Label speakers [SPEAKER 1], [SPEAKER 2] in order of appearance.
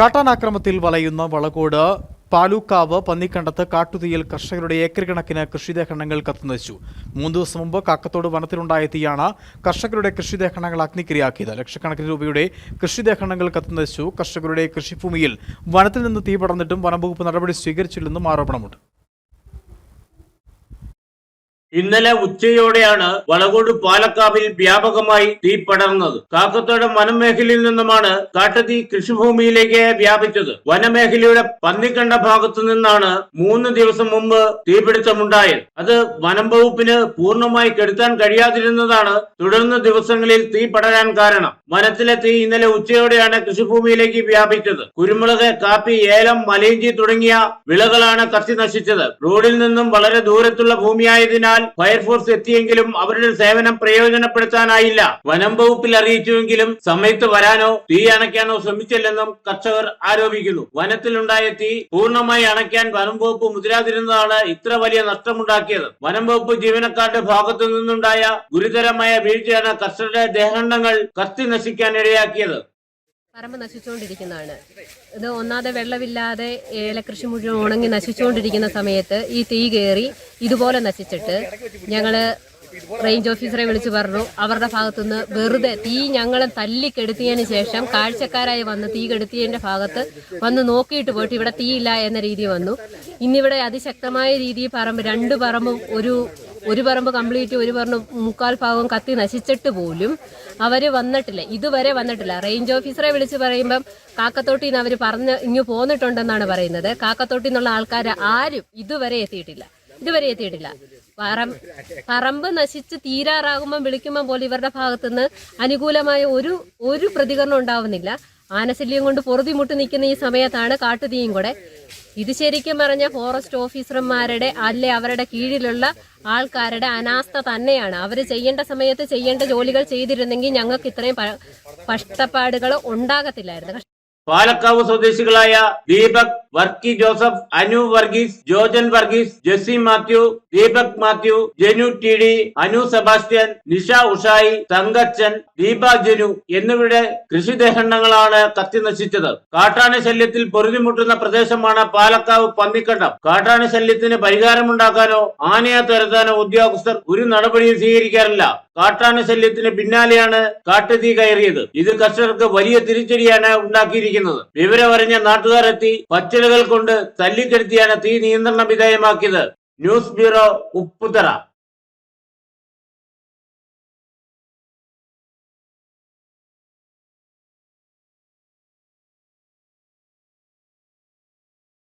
[SPEAKER 1] കാട്ടാനാക്രമത്തിൽ വലയുന്ന വളകോട് പാലൂക്കാവ് പന്നിക്കണ്ടത്ത് കാട്ടുതീയിൽ കർഷകരുടെ ഏക്കർ കണക്കിന് കൃഷിദേഹണങ്ങൾ കത്തുനശിച്ചു മൂന്ന് ദിവസം മുമ്പ് കാക്കത്തോട് വനത്തിലുണ്ടായ തീയാണ് കർഷകരുടെ കൃഷിദേഹണങ്ങൾ അഗ്നിക്കിരയാക്കിയത് ലക്ഷക്കണക്കിന് രൂപയുടെ കൃഷിദേഹണങ്ങൾ കത്തുനശിച്ചു കർഷകരുടെ കൃഷിഭൂമിയിൽ വനത്തിൽ നിന്ന് തീ പടർന്നിട്ടും വനംവകുപ്പ് നടപടി സ്വീകരിച്ചില്ലെന്നും ആരോപണമുണ്ട്.
[SPEAKER 2] ഇന്നലെ ഉച്ചയോടെയാണ് വളകോട് പാലക്കാവിൽ വ്യാപകമായി തീ പടർന്നത്. കാക്കത്തോട് വനമേഖലയിൽ നിന്നുമാണ് കാട്ടുതീ കൃഷിഭൂമിയിലേക്ക് വ്യാപിച്ചത്. വനമേഖലയുടെ പന്നിക്കണ്ട ഭാഗത്തു നിന്നാണ് മൂന്ന് ദിവസം മുമ്പ് തീപിടുത്തമുണ്ടായത് അത് വനം വകുപ്പിന് പൂർണമായി കെടുത്താൻ കഴിയാതിരുന്നതാണ് തുടർന്ന് ദിവസങ്ങളിൽ തീ പടരാൻ കാരണം. വനത്തിലെ തീ ഇന്നലെ ഉച്ചയോടെയാണ് കൃഷിഭൂമിയിലേക്ക് വ്യാപിച്ചത്. കുരുമുളക് കാപ്പി ഏലം മലയിഞ്ചി തുടങ്ങിയ വിളകളാണ് കത്തി നശിച്ചത്. റോഡിൽ നിന്നും വളരെ ദൂരത്തുള്ള ഭൂമിയായതിനാൽ ഫയർഫോഴ്സ് എത്തിയെങ്കിലും അവരുടെ സേവനം പ്രയോജനപ്പെടുത്താനായില്ല. വനം വകുപ്പിൽ അറിയിച്ചുവെങ്കിലും സമയത്ത് വരാനോ തീ അണയ്ക്കാനോ ശ്രമിച്ചില്ലെന്നും കർഷകർ ആരോപിക്കുന്നു. വനത്തിലുണ്ടായ തീ പൂർണമായി അണയ്ക്കാൻ വനം വകുപ്പ് മുതിരാതിരുന്നതാണ് ഇത്ര വലിയ നഷ്ടമുണ്ടാക്കിയത്. വനം വകുപ്പ് ജീവനക്കാരുടെ ഭാഗത്തു നിന്നുണ്ടായ ഗുരുതരമായ വീഴ്ചയാണ് കർഷകരുടെ ദേഹണ്ഡങ്ങൾ കത്തി നശിക്കാൻ ഇടയാക്കിയത്.
[SPEAKER 3] പറമ്പ് നശിച്ചുകൊണ്ടിരിക്കുന്നതാണ്. ഇത് ഒന്നാതെ വെള്ളമില്ലാതെ ഏലകൃഷി മുഴുവൻ ഉണങ്ങി നശിച്ചുകൊണ്ടിരിക്കുന്ന സമയത്ത് ഈ തീ കയറി ഇതുപോലെ നശിച്ചിട്ട് ഞങ്ങൾ റേഞ്ച് ഓഫീസറെ വിളിച്ചു പറഞ്ഞു അവരുടെ ഭാഗത്തുനിന്ന് വെറുതെ തീ ഞങ്ങളെ തല്ലിക്കെടുത്തിയതിന് ശേഷം കാഴ്ചക്കാരായി വന്ന് തീ കെടുത്തിയതിന്റെ ഭാഗത്ത് വന്ന് നോക്കിയിട്ട് പോയിട്ട് ഇവിടെ തീയില്ല എന്ന രീതി വന്നു. ഇന്നിവിടെ അതിശക്തമായ രീതിയിൽ പറമ്പ് രണ്ട് പറമ്പും ഒരു ഒരു പറമ്പ് കംപ്ലീറ്റ് ഒരു പറമ്പ് മുക്കാൽ ഭാഗം കത്തി നശിച്ചിട്ട് പോലും അവർ വന്നിട്ടില്ല. ഇതുവരെ വന്നിട്ടില്ല. റേഞ്ച് ഓഫീസറെ വിളിച്ച് പറയുമ്പം കാക്കത്തോട്ടിൽ നിന്ന് അവർ പറഞ്ഞ് ഇങ്ങ് പോന്നിട്ടുണ്ടെന്നാണ് പറയുന്നത്. കാക്കത്തോട്ടിൽ നിന്നുള്ള ആൾക്കാർ ആരും ഇതുവരെ എത്തിയിട്ടില്ല. ഇതുവരെ എത്തിയിട്ടില്ല. പറമ്പ് നശിച്ച് തീരാറാകുമ്പോൾ വിളിക്കുമ്പോൾ പോലും ഇവരുടെ ഭാഗത്തുനിന്ന് അനുകൂലമായ ഒരു ഒരു പ്രതികരണം ഉണ്ടാവുന്നില്ല. ആനശല്യം കൊണ്ട് പൊറുതിമുട്ടി നിൽക്കുന്ന ഈ സമയത്താണ് കാട്ടുതീയും കൂടെ. ഇത് ശരിക്കും പറഞ്ഞ ഫോറസ്റ്റ് ഓഫീസർമാരുടെ അല്ലെ അവരുടെ കീഴിലുള്ള ആൾക്കാരുടെ അനാസ്ഥ തന്നെയാണ്. അവർ ചെയ്യേണ്ട സമയത്ത് ചെയ്യേണ്ട ജോലികൾ ചെയ്തിരുന്നെങ്കിൽ ഞങ്ങൾക്ക് ഇത്രയും കഷ്ടപ്പാടുകൾ ഉണ്ടാകത്തില്ലായിരുന്നു.
[SPEAKER 2] പാലക്കാവ് സ്വദേശികളായ ദീപക് വർക്കി ജോസഫ് അനു വർഗീസ് ജോജൻ വർഗീസ് ജെസ്സി മാത്യു ദീപക് മാത്യു ജനു ടി ഡി അനു സെബാസ്റ്റ്യൻ നിഷ ഉഷായി തങ്കച്ചൻ ദീപ ജനു എന്നിവരുടെ കൃഷിദേഹണ്ണങ്ങളാണ് കത്തി നശിച്ചത് കാട്ടാന ശല്യത്തിൽ പൊരുതിമുട്ടുന്ന പ്രദേശമാണ് പാലക്കാവ് പന്നിക്കണ്ടം. കാട്ടാന ശല്യത്തിന് പരിഹാരമുണ്ടാക്കാനോ ആനയെ തുരത്താനോ ഉദ്യോഗസ്ഥർ ഒരു നടപടിയും സ്വീകരിക്കാറില്ല. കാട്ടാന ശല്യത്തിന് പിന്നാലെയാണ് കാട്ടുതീ കയറിയത്. ഇത് കർഷകർക്ക് വലിയ തിരിച്ചടിയാണ് ഉണ്ടാക്കിയിരിക്കുന്നത്. വിവരമറിഞ്ഞ നാട്ടുകാരെത്തി പച്ചിലകൾ കൊണ്ട് തല്ലിക്കെടുത്തിയാണ് തീ നിയന്ത്രണ വിധേയമാക്കിയത്. News bureau Upputhara.